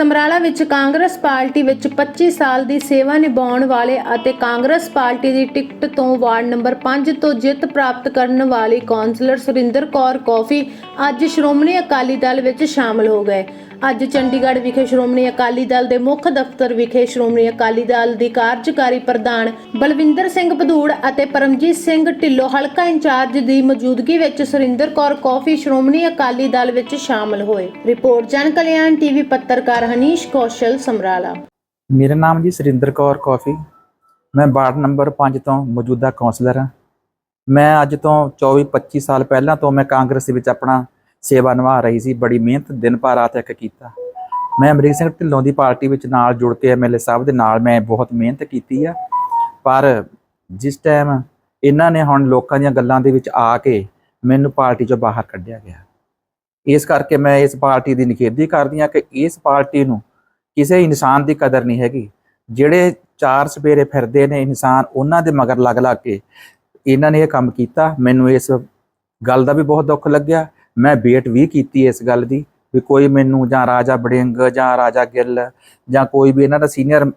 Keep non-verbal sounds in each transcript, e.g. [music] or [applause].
ਸਮਰਾਲਾ ਵਿੱਚ ਕਾਂਗਰਸ ਪਾਰਟੀ ਵਿੱਚ 25 ਸਾਲ ਦੀ ਸੇਵਾ ਨਿਭਾਉਣ ਵਾਲੇ ਅਤੇ ਕਾਂਗਰਸ ਪਾਰਟੀ ਦੀ ਟਿਕਟ ਤੋਂ ਵਾਰਡ ਨੰਬਰ 5 ਤੋਂ ਜਿੱਤ ਪ੍ਰਾਪਤ ਕਰਨ ਵਾਲੀ ਕੌਂਸਲਰ ਸੁਰਿੰਦਰ ਕੌਰ ਕੌਫੀ ਅੱਜ ਸ਼੍ਰੋਮਣੀ ਅਕਾਲੀ ਦਲ ਵਿੱਚ ਸ਼ਾਮਲ ਹੋ ਗਏ। ਅੱਜ ਚੰਡੀਗੜ੍ਹ ਵਿਖੇ ਸ਼੍ਰੋਮਣੀ ਅਕਾਲੀ ਦਲ ਦੇ ਮੁੱਖ ਦਫ਼ਤਰ ਵਿਖੇ ਸ਼੍ਰੋਮਣੀ ਅਕਾਲੀ ਦਲ ਦੀ ਕਾਰਜਕਾਰੀ ਪ੍ਰਧਾਨ ਬਲਵਿੰਦਰ ਸਿੰਘ ਭਦੂੜ ਅਤੇ ਪਰਮਜੀਤ ਸਿੰਘ ਢਿੱਲੋਂ ਹਲਕਾ ਇੰਚਾਰਜ ਦੀ ਮੌਜੂਦਗੀ ਵਿੱਚ ਸੁਰਿੰਦਰ ਕੌਰ ਕੌਫੀ ਸ਼੍ਰੋਮਣੀ ਅਕਾਲੀ ਦਲ ਵਿੱਚ ਸ਼ਾਮਲ ਹੋਏ। ਰਿਪੋਰਟ ਜਨ ਕਲਿਆਣ ਟੀਵੀ ਪੱਤਰਕਾਰ ਹਨੀਸ਼ ਕੌਸ਼ਲ ਸਮਰਾਲਾ। ਮੇਰਾ ਨਾਮ ਜੀ ਸੁਰਿੰਦਰ ਕੌਰ ਕੌਫੀ। ਮੈਂ ਵਾਰਡ ਨੰਬਰ 5 ਤੋਂ ਮੌਜੂਦਾ ਕਾਉਂਸਲਰ ਹਾਂ। ਮੈਂ ਅੱਜ ਤੋਂ 24-25 ਸਾਲ ਪਹਿਲਾਂ ਤੋਂ ਮੈਂ ਕਾਂਗਰਸ ਦੇ ਵਿੱਚ ਆਪਣਾ ਸੇਵਾ ਨਿਭਾ ਰਹੀ ਸੀ, ਬੜੀ ਮਿਹਨਤ ਦਿਨ ਭਰ ਰਾਤ ਇੱਕ ਕੀਤਾ। ਮੈਂ ਅਮਰੀਕ ਸਿੰਘ ਢਿੱਲੋਂ ਦੀ ਪਾਰਟੀ ਵਿੱਚ ਨਾਲ ਜੁੜ ਕੇ ਐਮਐਲਏ ਸਾਹਿਬ ਦੇ ਨਾਲ ਮੈਂ ਬਹੁਤ ਮਿਹਨਤ ਕੀਤੀ ਆ। ਪਰ ਜਿਸ ਟਾਈਮ ਇਹਨਾਂ ਨੇ ਹੁਣ ਲੋਕਾਂ ਦੀਆਂ ਗੱਲਾਂ ਦੇ ਵਿੱਚ ਆ ਕੇ ਮੈਨੂੰ ਪਾਰਟੀ ਚੋਂ ਬਾਹਰ ਕੱਢਿਆ ਗਿਆ। ਇਸ ਕਰਕੇ ਮੈਂ ਇਸ ਪਾਰਟੀ ਦੀ ਨਿਖੇਧੀ ਕਰਦੀ ਹਾਂ ਕਿ ਇਸ ਪਾਰਟੀ ਨੂੰ ਕਿਸੇ ਇਨਸਾਨ ਦੀ ਕਦਰ ਨਹੀਂ ਹੈਗੀ। ਜਿਹੜੇ ਚਾਰ ਸਵੇਰੇ ਫਿਰਦੇ ਨੇ ਇਨਸਾਨ, ਉਹਨਾਂ ਦੇ ਮਗਰ ਲੱਗ ਲੱਗ ਕੇ ਇਹਨਾਂ ਨੇ ਇਹ ਕੰਮ ਕੀਤਾ। ਮੈਨੂੰ ਇਸ ਗੱਲ ਦਾ ਵੀ ਬਹੁਤ ਦੁੱਖ ਲੱਗਿਆ। ਮੈਂ ਵੇਟ ਵੀ ਕੀਤੀ ਇਸ ਗੱਲ ਦੀ ਵੀ ਕੋਈ ਮੈਨੂੰ ਜਾਂ ਰਾਜਾ ਬੜਿੰਗ ਜਾਂ ਰਾਜਾ ਗਿੱਲ ਜਾਂ ਕੋਈ ਵੀ ਇਹਨਾਂ ਦਾ ਸੀਨੀਅਰ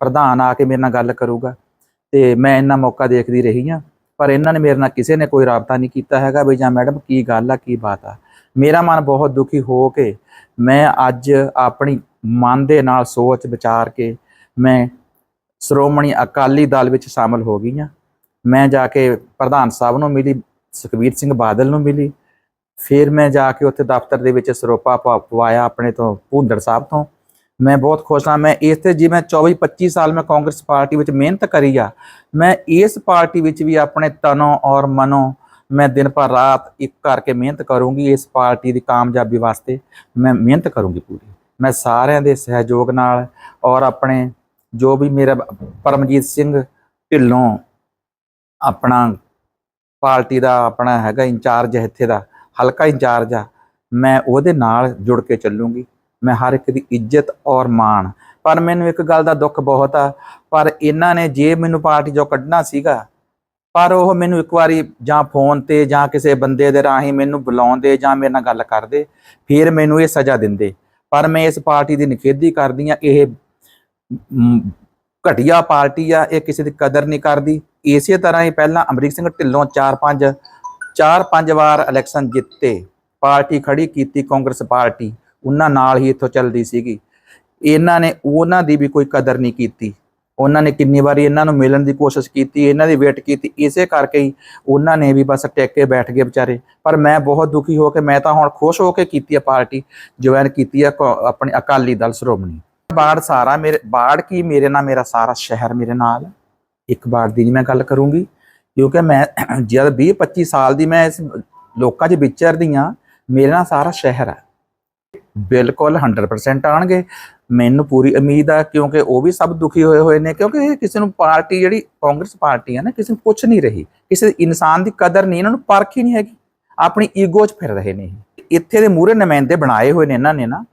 ਪ੍ਰਧਾਨ ਆ ਕੇ ਮੇਰੇ ਨਾਲ ਗੱਲ ਕਰੂਗਾ ਤੇ ਮੈਂ ਇਹਨਾਂ ਮੌਕਾ ਦੇਖਦੀ ਰਹੀ ਹਾਂ, ਪਰ ਇਹਨਾਂ ਨੇ ਮੇਰੇ ਨਾਲ ਕਿਸੇ ਨੇ ਕੋਈ ਰਾਬਤਾ ਨਹੀਂ ਕੀਤਾ ਹੈਗਾ ਵੀ ਜਾਂ ਮੈਡਮ ਕੀ ਗੱਲ ਆ, ਕੀ ਬਾਤ ਆ। ਮੇਰਾ ਮਨ ਬਹੁਤ ਦੁਖੀ ਹੋ ਕੇ ਮੈਂ ਅੱਜ ਆਪਣੀ ਮਨ ਦੇ ਨਾਲ ਸੋਚ ਵਿਚਾਰ ਕੇ ਮੈਂ ਸ਼੍ਰੋਮਣੀ ਅਕਾਲੀ ਦਲ ਵਿੱਚ ਸ਼ਾਮਲ ਹੋ ਗਈ ਹਾਂ। ਮੈਂ ਜਾ ਕੇ ਪ੍ਰਧਾਨ ਸਾਹਿਬ ਨੂੰ ਮਿਲੀ, ਸੁਖਬੀਰ ਸਿੰਘ ਬਾਦਲ ਨੂੰ ਮਿਲੀ ਫਿਰ ਮੈਂ ਜਾ ਕੇ ਉੱਥੇ ਦਫ਼ਤਰ ਦੇ ਵਿੱਚ ਸਰੋਪਾ ਪ- ਪਵਾਇਆ ਆਪਣੇ ਤੋਂ ਭੁੰਦੜ ਸਾਹਿਬ ਤੋਂ। ਮੈਂ ਬਹੁਤ ਖੁਸ਼ ਹਾਂ। ਮੈਂ ਇਸ ਤੇ ਜੀ ਮੈਂ 24 25 ਸਾਲ ਮੈਂ ਕਾਂਗਰਸ ਪਾਰਟੀ ਵਿੱਚ ਮਿਹਨਤ ਕਰੀ ਆ, ਮੈਂ ਇਸ ਪਾਰਟੀ ਵਿੱਚ ਵੀ ਆਪਣੇ ਤਨੋਂ ਔਰ ਮਨੋਂ ਮੈਂ ਦਿਨ ਪਰ ਰਾਤ ਇੱਕ ਕਰਕੇ ਮਿਹਨਤ ਕਰੂੰਗੀ ਇਸ ਪਾਰਟੀ ਦੀ ਕਾਮਯਾਬੀ ਵਾਸਤੇ। ਮੈਂ ਮਿਹਨਤ ਕਰੂੰਗੀ ਪੂਰੀ। ਮੈਂ ਸਾਰਿਆਂ ਦੇ ਸਹਿਯੋਗ ਨਾਲ ਔਰ ਆਪਣੇ ਜੋ ਵੀ ਮੇਰਾ ਪਰਮਜੀਤ ਸਿੰਘ ਢਿੱਲੋਂ ਆਪਣਾ ਪਾਰਟੀ ਦਾ ਆਪਣਾ ਹੈਗਾ ਇੰਚਾਰਜ ਹੈ ਇੱਥੇ ਦਾ ਹਲਕਾ ਇੰਚਾਰਜ ਆ, ਮੈਂ ਉਹਦੇ ਨਾਲ ਜੁੜ ਕੇ ਚੱਲੂੰਗੀ। ਮੈਂ ਹਰ ਇੱਕ ਦੀ ਇੱਜ਼ਤ ਔਰ ਮਾਣ। ਪਰ ਮੈਨੂੰ ਇੱਕ ਗੱਲ ਦਾ ਦੁੱਖ ਬਹੁਤ ਆ, ਪਰ ਇਹਨਾਂ ਨੇ ਜੇ ਮੈਨੂੰ ਪਾਰਟੀ ਚੋਂ ਕੱਢਣਾ ਸੀਗਾ, ਪਰ ਉਹ ਮੈਨੂੰ ਇੱਕ ਵਾਰੀ ਜਾਂ ਫੋਨ ਤੇ ਜਾਂ ਕਿਸੇ ਬੰਦੇ ਦੇ ਰਾਹੀਂ ਮੈਨੂੰ ਬੁਲਾਉਂਦੇ ਜਾਂ ਮੇਰੇ ਨਾਲ ਗੱਲ ਕਰਦੇ, ਫਿਰ ਮੈਨੂੰ ਇਹ ਸਜ਼ਾ ਦਿੰਦੇ। ਪਰ ਮੈਂ ਇਸ ਪਾਰਟੀ ਦੀ ਨਿਖੇਧੀ ਕਰਦੀ ਆ ਇਹ ਘਟੀਆ ਪਾਰਟੀ ਆ, ਇਹ ਕਿਸੇ ਦੀ ਕਦਰ ਨਹੀਂ ਕਰਦੀ। ਇਸੇ ਤਰ੍ਹਾਂ ਹੀ ਪਹਿਲਾਂ ਅਮਰੀਕ ਸਿੰਘ ਢਿੱਲੋਂ 4-5 4-5 ਵਾਰ ਇਲੈਕਸ਼ਨ ਜਿੱਤੇ, ਪਾਰਟੀ ਖੜੀ ਕੀਤੀ ਕਾਂਗਰਸ ਪਾਰਟੀ, ਉਹਨਾਂ ਨਾਲ ਹੀ ਇੱਥੋਂ ਚੱਲਦੀ ਸੀਗੀ। ਇਹਨਾਂ ਨੇ ਉਹਨਾਂ ਦੀ ਵੀ ਕੋਈ ਕਦਰ ਨਹੀਂ ਕੀਤੀ। ਉਹਨਾਂ ਨੇ ਕਿੰਨੀ ਵਾਰੀ ਇਹਨਾਂ ਨੂੰ ਮਿਲਣ ਦੀ ਕੋਸ਼ਿਸ਼ ਕੀਤੀ, ਇਹਨਾਂ ਦੀ ਵੇਟ ਕੀਤੀ, ਇਸੇ ਕਰਕੇ ਹੀ ਉਹਨਾਂ ਨੇ ਵੀ ਬਸ ਟੇਕ ਕੇ ਬੈਠ ਗਏ ਵਿਚਾਰੇ। ਪਰ ਮੈਂ ਬਹੁਤ ਦੁਖੀ ਹੋ ਕੇ, ਮੈਂ ਤਾਂ ਹੁਣ ਖੁਸ਼ ਹੋ ਕੇ ਕੀਤੀ ਆ ਪਾਰਟੀ, ਜੁਆਇਨ ਕੀਤੀ ਆ ਕੌ- ਆਪਣੇ ਅਕਾਲੀ ਦਲ ਸ਼੍ਰੋਮਣੀ। ਬਾੜ ਸਾਰਾ ਮੇਰੇ ਬਾੜ ਕੀ ਮੇਰੇ ਨਾਲ, ਮੇਰਾ ਸਾਰਾ ਸ਼ਹਿਰ ਮੇਰੇ ਨਾਲ ਇੱਕ ਬਾੜ ਦੀ ਨਹੀਂ ਮੈਂ ਗੱਲ ਕਰੂੰਗੀ। ਕਿਉਂਕਿ ਮੈਂ [clears throat] ਜਦ 20 25 ਸਾਲ ਦੀ ਮੈਂ ਇਸ ਲੋਕਾਂ 'ਚ ਵਿਚਰਦੀ ਆ ਮੇਰੇ ਨਾਲ ਸਾਰਾ ਸ਼ਹਿਰ ਹੈ। ਬਿਲਕੁਲ 100% ਆਣਗੇ ਮੈਨੂੰ ਪੂਰੀ ਉਮੀਦ ਆ ਕਿਉਂਕਿ ਉਹ ਵੀ ਸਭ ਦੁਖੀ ਹੋਏ ਹੋਏ ਨੇ, ਕਿਉਂਕਿ ਇਹ ਕਿਸੇ ਨੂੰ ਪਾਰਟੀ ਜਿਹੜੀ ਕਾਂਗਰਸ ਪਾਰਟੀ ਆ ਨਾ, ਕਿਸੇ ਨੂੰ ਪੁੱਛ ਨਹੀਂ ਰਹੀ। ਕਿਸੇ ਇਨਸਾਨ ਦੀ ਕਦਰ ਨਹੀਂ, ਇਹਨਾਂ ਨੂੰ ਪਰਖ ਹੀ ਨਹੀਂ ਹੈਗੀ। ਆਪਣੀ ਈਗੋ 'ਚ ਫਿਰ ਰਹੇ ਨੇ ਇੱਥੇ ਦੇ ਮੂਰੇ ਨੁਮਾਇੰਦੇ ਬਣਾਏ ਹੋਏ ਨੇ ਇਹਨਾਂ ਨੇ ਨਾ।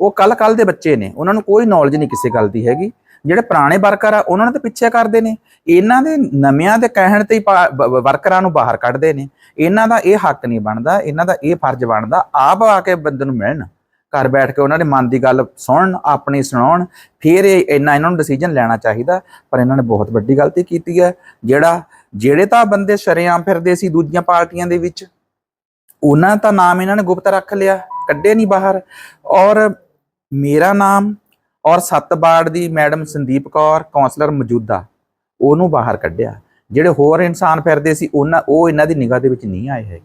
ਉਹ ਕੱਲ ਕੱਲ ਦੇ ਬੱਚੇ ਨੇ। ਉਹਨਾਂ ਨੂੰ ਕੋਈ ਨੌਲੇਜ ਨਹੀਂ ਕਿਸੇ ਗੱਲ ਦੀ ਹੈਗੀ। ਜਿਹੜੇ ਪੁਰਾਣੇ ਵਰਕਰ ਆ, ਉਹਨਾਂ ਨੂੰ ਤਾਂ ਪਿੱਛੇ ਕਰਦੇ ਨੇ। ਇਹਨਾਂ ਦੇ ਨਵਿਆਂ ਦੇ ਕਹਿਣ ਤੇ ਪਾ- ਵਰਕਰਾਂ ਨੂੰ ਬਾਹਰ ਕੱਢਦੇ ਨੇ। ਇਹਨਾਂ ਦਾ ਇਹ ਹੱਕ ਨਹੀਂ ਬਣਦਾ, ਇਹਨਾਂ ਦਾ ਇਹ ਫਰਜ਼ ਬਣਦਾ, ਆਪ ਆ ਕੇ ਬੰਦੇ ਨੂੰ ਮਿਲਣ। ਘਰ ਬੈਠ ਕੇ ਉਹਨਾਂ ਦੇ ਮਨ ਦੀ ਗੱਲ ਸੁਣਨ, ਆਪਣੀ ਸੁਣਾਉਣ, ਫਿਰ ਇਹ ਇੰਨਾ ਇਹਨਾਂ ਨੂੰ ਡਿਸੀਜਨ ਲੈਣਾ ਚਾਹੀਦਾ, ਪਰ ਇਹਨਾਂ ਨੇ ਬਹੁਤ ਵੱਡੀ ਗਲਤੀ ਕੀਤੀ ਹੈ। ਜਿਹੜਾ ਜਿਹੜੇ ਤਾਂ ਬੰਦੇ ਸ਼ਰੇਆਮ ਫਿਰਦੇ ਸੀ ਦੂਜੀਆਂ ਪਾਰਟੀਆਂ ਦੇ ਵਿੱਚ, ਉਹਨਾਂ ਦਾ ਨਾਮ ਇਹਨਾਂ ਨੇ ਗੁਪਤ ਰੱਖ ਲਿਆ, ਕੱਢੇ ਨਹੀਂ ਬਾਹਰ। ਔਰ ਮੇਰਾ ਨਾਮ ਔਰ ਸਤਬਾੜ ਦੀ ਮੈਡਮ ਸੰਦੀਪ ਕੌਰ ਕਾਉਂਸਲਰ ਮੌਜੂਦਾ, ਉਹਨੂੰ ਬਾਹਰ ਕੱਢਿਆ। ਜਿਹੜੇ ਹੋਰ ਇਨਸਾਨ ਫਿਰਦੇ ਸੀ, ਉਹਨਾਂ, ਉਹ ਇਹਨਾਂ ਦੀ ਨਿਗਾਹ ਦੇ ਵਿੱਚ ਨਹੀਂ ਆਏ ਹੈਗੇ।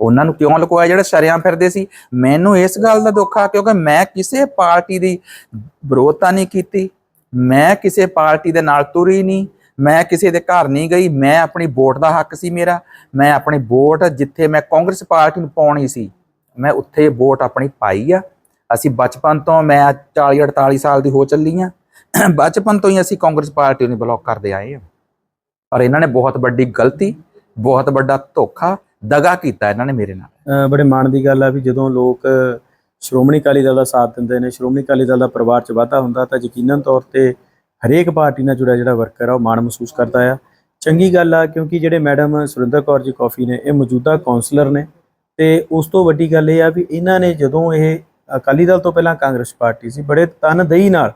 ਉਹਨਾਂ ਨੂੰ ਕਿਉਂ ਲੁਕੋਇਆ ਜਿਹੜੇ ਸ਼ਰਿਆਂ ਫਿਰਦੇ ਸੀ? ਮੈਨੂੰ ਇਸ ਗੱਲ ਦਾ ਦੁੱਖ ਆ, ਕਿਉਂਕਿ ਮੈਂ ਕਿਸੇ ਪਾਰਟੀ ਦੀ ਵਿਰੋਧਤਾ ਨਹੀਂ ਕੀਤੀ। ਮੈਂ ਕਿਸੇ ਪਾਰਟੀ ਦੇ ਨਾਲ ਤੁਰੀ ਨਹੀਂ। ਮੈਂ ਕਿਸੇ ਦੇ ਘਰ ਨਹੀਂ ਗਈ। ਮੈਂ ਆਪਣੀ ਵੋਟ ਦਾ ਹੱਕ ਸੀ ਮੇਰਾ। ਮੈਂ ਆਪਣੀ ਵੋਟ ਜਿੱਥੇ ਮੈਂ ਕਾਂਗਰਸ ਪਾਰਟੀ ਨੂੰ ਪਾਉਣੀ ਸੀ, ਮੈਂ ਉੱਥੇ ਵੋਟ ਆਪਣੀ ਪਾਈ ਆ। ਅਸੀਂ ਬਚਪਨ ਤੋਂ ਮੈਂ 40 48 ਸਾਲ ਦੀ ਹੋ ਚੱਲੀ ਆ ਬਚਪਨ ਤੋਂ ਹੀ ਅਸੀਂ ਕਾਂਗਰਸ ਪਾਰਟੀ ਨੂੰ ਬਲੌਕ ਕਰਦੇ ਆਏ ਹਾਂ। ਪਰ ਇਹਨਾਂ ਨੇ ਬਹੁਤ ਵੱਡੀ ਗਲਤੀ, ਬਹੁਤ ਵੱਡਾ ਧੋਖਾ, ਦਗਾ ਕੀਤਾ ਇਹਨਾਂ ਨੇ ਮੇਰੇ ਨਾਲ। ਬੜੇ ਮਾਣ ਦੀ ਗੱਲ ਆ ਵੀ ਜਦੋਂ ਲੋਕ ਸ਼੍ਰੋਮਣੀ ਅਕਾਲੀ ਦਲ ਦਾ ਸਾਥ ਦਿੰਦੇ ਨੇ, ਸ਼੍ਰੋਮਣੀ ਅਕਾਲੀ ਦਲ ਦਾ ਪਰਿਵਾਰ ਚ ਵਾਧਾ ਹੁੰਦਾ ਤਾਂ ਯਕੀਨਨ ਤੌਰ ਤੇ ਹਰੇਕ ਪਾਰਟੀ ਨਾਲ ਜੁੜਿਆ ਜਿਹੜਾ ਵਰਕਰ ਆ, ਉਹ ਮਾਣ ਮਹਿਸੂਸ ਕਰਦਾ ਆ। ਚੰਗੀ ਗੱਲ ਆ ਕਿਉਂਕਿ ਜਿਹੜੇ ਮੈਡਮ ਸੁਰਿੰਦਰ ਕੌਰ ਜੀ ਕਾਫੀ ਨੇ, ਇਹ ਮੌਜੂਦਾ ਕਾਉਂਸਲਰ ਨੇ ਤੇ ਉਸ ਤੋਂ ਵੱਡੀ ਗੱਲ ਇਹ ਆ ਵੀ ਇਹਨਾਂ ਨੇ ਜਦੋਂ ਇਹ ਅਕਾਲੀ ਦਲ ਤੋਂ ਪਹਿਲਾਂ ਕਾਂਗਰਸ ਪਾਰਟੀ ਸੀ, ਬੜੇ ਤਨਦੇਹੀ ਨਾਲ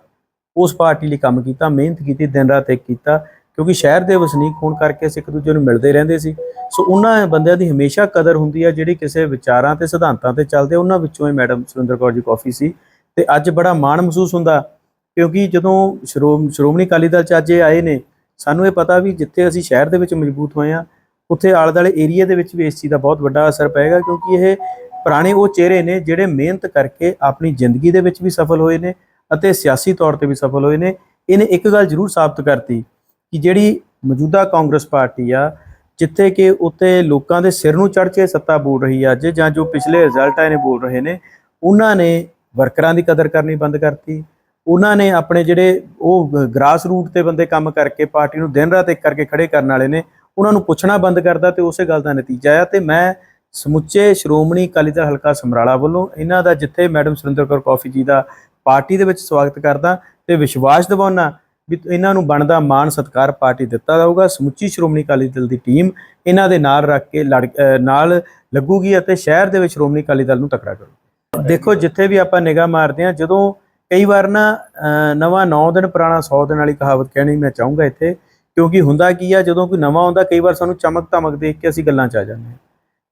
ਉਸ ਪਾਰਟੀ ਲਈ ਕੰਮ ਕੀਤਾ, ਮਿਹਨਤ ਕੀਤੀ, ਦਿਨ ਰਾਤ ਇੱਕ ਕੀਤਾ, ਕਿਉਂਕਿ ਸ਼ਹਿਰ ਦੇ ਵਸਨੀਕ ਹੋਣ ਕਰਕੇ ਅਸੀਂ ਇੱਕ ਦੂਜੇ ਨੂੰ ਮਿਲਦੇ ਰਹਿੰਦੇ ਸੀ। ਸੋ ਉਹਨਾਂ ਬੰਦਿਆਂ ਦੀ ਹਮੇਸ਼ਾ ਕਦਰ ਹੁੰਦੀ ਹੈ ਜਿਹੜੀ ਕਿਸੇ ਵਿਚਾਰਾਂ ਤੇ ਸਿਧਾਂਤਾਂ ਤੇ ਚੱਲਦੇ ਉਹਨਾਂ ਵਿੱਚੋਂ ਹੀ ਮੈਡਮ ਸੁਰਿੰਦਰ ਕੌਰ ਜੀ ਕਾਫੀ ਸੀ। ਤੇ ਅੱਜ ਬੜਾ ਮਾਣ ਮਹਿਸੂਸ ਹੁੰਦਾ, ਕਿਉਂਕਿ ਜਦੋਂ ਸ਼੍ਰੋਮ, ਸ਼੍ਰੋਮਣੀ ਅਕਾਲੀ ਦਲ ਚ ਅੱਜ ਇਹ ਆਏ ਨੇ, ਸਾਨੂੰ ਇਹ ਪਤਾ ਵੀ ਜਿੱਥੇ ਅਸੀਂ ਸ਼ਹਿਰ ਦੇ ਵਿੱਚ ਮਜ਼ਬੂਤ ਹੋਏ ਆ, ਉੱਥੇ ਆਲੇ ਦੁਆਲੇ ਏਰੀਆ ਦੇ ਵਿੱਚ ਵੀ ਇਸ ਚੀਜ਼ ਦਾ ਬਹੁਤ ਵੱਡਾ ਅਸਰ ਪਏਗਾ, ਕਿਉਂਕਿ ਇਹ ਪੁਰਾਣੇ ਉਹ ਚਿਹਰੇ ਨੇ ਜਿਹੜੇ ਮਿਹਨਤ ਕਰਕੇ ਆਪਣੀ ਜ਼ਿੰਦਗੀ ਦੇ ਵਿੱਚ ਵੀ ਸਫਲ ਹੋਏ ਨੇ ਅਤੇ ਸਿਆਸੀ ਤੌਰ ਤੇ ਵੀ ਸਫਲ ਹੋਏ ਨੇ। ਇਹਨੇ ਇੱਕ ਗੱਲ ਜ਼ਰੂਰ ਸਾਬਤ ਕਰਤੀ ਕਿ ਜਿਹੜੀ ਮੌਜੂਦਾ ਕਾਂਗਰਸ ਪਾਰਟੀ ਆ, ਜਿੱਥੇ ਕਿ ਉੱਤੇ ਲੋਕਾਂ ਦੇ ਸਿਰ ਨੂੰ ਚੜ੍ਹ ਕੇ ਸੱਤਾ ਬੋਲ ਰਹੀ ਆ ਅੱਜ ਜਾਂ ਜੋ ਪਿਛਲੇ ਰਿਜ਼ਲਟ ਆਏ ਨੇ ਬੋਲ ਰਹੇ ਨੇ, ਉਹਨਾਂ ਨੇ ਵਰਕਰਾਂ ਦੀ ਕਦਰ ਕਰਨੀ ਬੰਦ ਕਰਤੀ। ਉਹਨਾਂ ਨੇ ਆਪਣੇ ਜਿਹੜੇ ਉਹ ਗ੍ਰਾਸ ਰੂਟ ਤੇ ਬੰਦੇ ਕੰਮ ਕਰਕੇ ਪਾਰਟੀ ਨੂੰ ਦਿਨ ਰਾਤ ਇੱਕ ਕਰਕੇ ਖੜੇ ਕਰਨ ਵਾਲੇ ਨੇ, ਉਹਨਾਂ ਨੂੰ ਪੁੱਛਣਾ ਬੰਦ ਕਰਦਾ ਤੇ ਉਸੇ ਗੱਲ ਦਾ ਨਤੀਜਾ ਆ ਤੇ ਮੈਂ ਸਮੁੱਚੇ ਸ਼੍ਰੋਮਣੀ ਅਕਾਲੀ ਦਲ ਹਲਕਾ ਸਮਰਾਲਾ ਵੱਲੋਂ ਇਹਨਾਂ ਦਾ ਜਿੱਥੇ ਮੈਡਮ ਸੁਰਿੰਦਰ ਕੌਰ ਕਾਫੀ ਜੀ ਦਾ ਪਾਰਟੀ ਦੇ ਵਿੱਚ ਸਵਾਗਤ ਕਰਦਾ ਤੇ ਵਿਸ਼ਵਾਸ ਦਿਵਾਉਣਾ ਵੀ ਇਹਨਾਂ ਨੂੰ ਬਣਦਾ ਮਾਣ ਸਤਿਕਾਰ ਪਾਰਟੀ ਦਿੱਤਾ ਜਾਊਗਾ, ਸਮੁੱਚੀ ਸ਼੍ਰੋਮਣੀ ਅਕਾਲੀ ਦਲ ਦੀ ਟੀਮ ਇਹਨਾਂ ਦੇ ਨਾਲ ਰੱਖ ਕੇ ਲੜ ਨਾਲ ਲੱਗੂਗੀ ਅਤੇ ਸ਼ਹਿਰ ਦੇ ਵਿੱਚ ਸ਼੍ਰੋਮਣੀ ਅਕਾਲੀ ਦਲ ਨੂੰ ਤਕੜਾ ਕਰੂ ਦੇਖੋ, ਜਿੱਥੇ ਵੀ ਆਪਾਂ ਨਿਗਾਹ ਮਾਰਦੇ ਹਾਂ, ਜਦੋਂ ਕਈ ਵਾਰ ਨਾ ਨਵਾਂ 9 ਦਿਨ ਪੁਰਾਣਾ 100 ਦਿਨ ਵਾਲੀ ਕਹਾਵਤ ਕਹਿਣੀ ਮੈਂ ਚਾਹੂੰਗਾ ਇੱਥੇ, ਕਿਉਂਕਿ ਹੁੰਦਾ ਕੀ ਆ, ਜਦੋਂ ਕੋਈ ਨਵਾਂ ਆਉਂਦਾ, ਕਈ ਵਾਰ ਸਾਨੂੰ ਚਮਕ ਧਮਕ ਦੇਖ ਕੇ ਅਸੀਂ ਗੱਲਾਂ ਚ ਆ ਜਾਂਦੇ ਹਾਂ।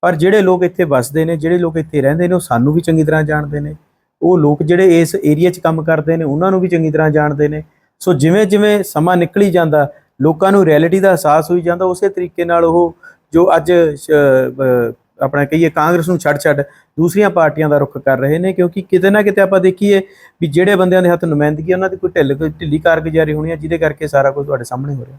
ਪਰ ਜਿਹੜੇ ਲੋਕ ਇੱਥੇ ਵੱਸਦੇ ਨੇ, ਜਿਹੜੇ ਲੋਕ ਇੱਥੇ ਰਹਿੰਦੇ ਨੇ, ਉਹ ਸਾਨੂੰ ਵੀ ਚੰਗੀ ਤਰ੍ਹਾਂ ਜਾਣਦੇ ਨੇ। ਉਹ ਲੋਕ ਜਿਹੜੇ ਇਸ ਏਰੀਆ 'ਚ ਕੰਮ ਕਰਦੇ ਨੇ, ਉਹਨਾਂ ਨੂੰ ਵੀ ਚੰਗੀ ਤਰ੍ਹਾਂ ਜਾਣਦੇ ਨੇ। ਸੋ ਜਿਵੇਂ ਜਿਵੇਂ ਸਮਾਂ ਨਿਕਲੀ ਜਾਂਦਾ, ਲੋਕਾਂ ਨੂੰ ਰਿਐਲਿਟੀ ਦਾ ਅਹਿਸਾਸ ਹੋਈ ਜਾਂਦਾ, ਉਸੇ ਤਰੀਕੇ ਨਾਲ ਉਹ ਜੋ ਅੱਜ ਆਪਣਾ ਕਹੀਏ ਕਾਂਗਰਸ ਨੂੰ ਛੱਡ ਛੱਡ ਦੂਸਰੀਆਂ ਪਾਰਟੀਆਂ ਦਾ ਰੁਖ ਕਰ ਰਹੇ ਨੇ, ਕਿਉਂਕਿ ਕਿਤੇ ਨਾ ਕਿਤੇ ਆਪਾਂ ਦੇਖੀਏ ਵੀ ਜਿਹੜੇ ਬੰਦਿਆਂ ਦੇ ਹੱਥ ਨੁਮਾਇੰਦਗੀ ਉਹਨਾਂ ਦੀ ਕੋਈ ਢਿੱਲ, ਕੋਈ ਢਿੱਲੀ ਕਾਰਗੁਜ਼ਾਰੀ ਹੋਣੀ ਹੈ ਜਿਹਦੇ ਕਰਕੇ ਸਾਰਾ ਕੁਝ ਤੁਹਾਡੇ ਸਾਹਮਣੇ ਹੋ ਰਿਹਾ।